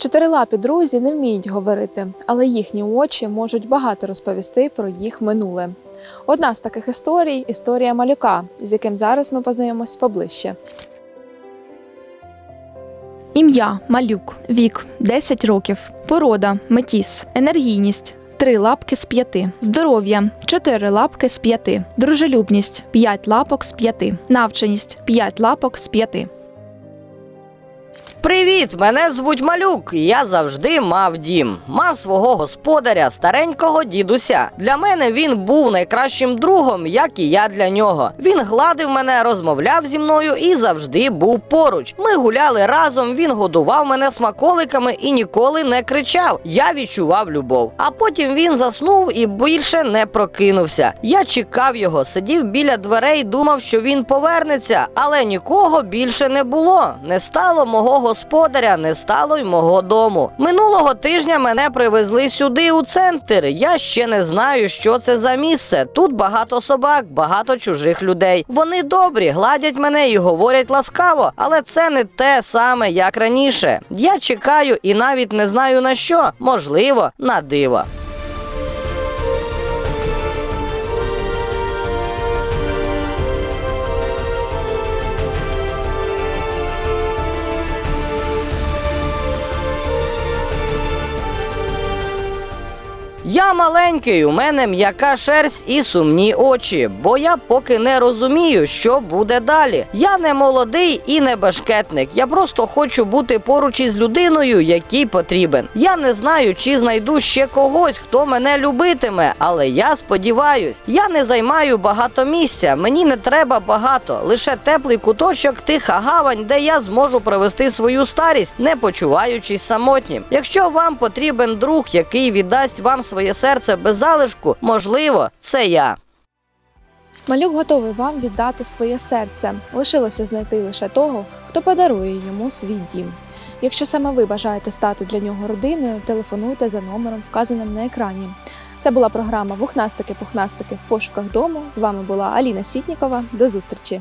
Чотирилапі друзі не вміють говорити, але їхні очі можуть багато розповісти про їх минуле. Одна з таких історій історія малюка, з яким зараз ми познайомимось поближче. Ім'я Малюк. Вік 10 років. Порода Метіс. Енергійність. Три лапки з п'яти. Здоров'я 4 лапки з п'яти. Дружелюбність 5 лапок з п'яти. Навченість 5 лапок з п'яти. Привіт! Мене звуть Малюк. Я завжди мав дім. Мав свого господаря, старенького дідуся. Для мене він був найкращим другом, як і я для нього. Він гладив мене, розмовляв зі мною і завжди був поруч. Ми гуляли разом. Він годував мене смаколиками і ніколи не кричав. Я відчував любов. А потім він заснув і більше не прокинувся. Я чекав його, сидів біля дверей, думав, що він повернеться, але нікого більше не було. Не стало мого господаря, не стало й мого дому. Минулого тижня мене привезли сюди, у центр. Я ще не знаю, що це за місце. Тут багато собак, багато чужих людей. Вони добрі, гладять мене і говорять ласкаво, але це не те саме, як раніше. Я чекаю і навіть не знаю на що. Можливо, на диво. Я маленький, у мене м'яка шерсть і сумні очі, бо я поки не розумію, що буде далі. Я не молодий і не башкетник. Я просто хочу бути поруч із людиною, який потрібен. Я не знаю, чи знайду ще когось, хто мене любитиме, але я сподіваюсь, я не займаю багато місця. Мені не треба багато, лише теплий куточок, тиха гавань, де я зможу провести свою старість, не почуваючись самотнім. Якщо вам потрібен друг, який віддасть вам своє серце без залишку, можливо, це я. Малюк готовий вам віддати своє серце. Лишилося знайти лише того, хто подарує йому свій дім. Якщо саме ви бажаєте стати для нього родиною, телефонуйте за номером, вказаним на екрані. Це була програма Вухнастики-пухнастики в пошуках дому. З вами була Аліна Сітнікова. До зустрічі!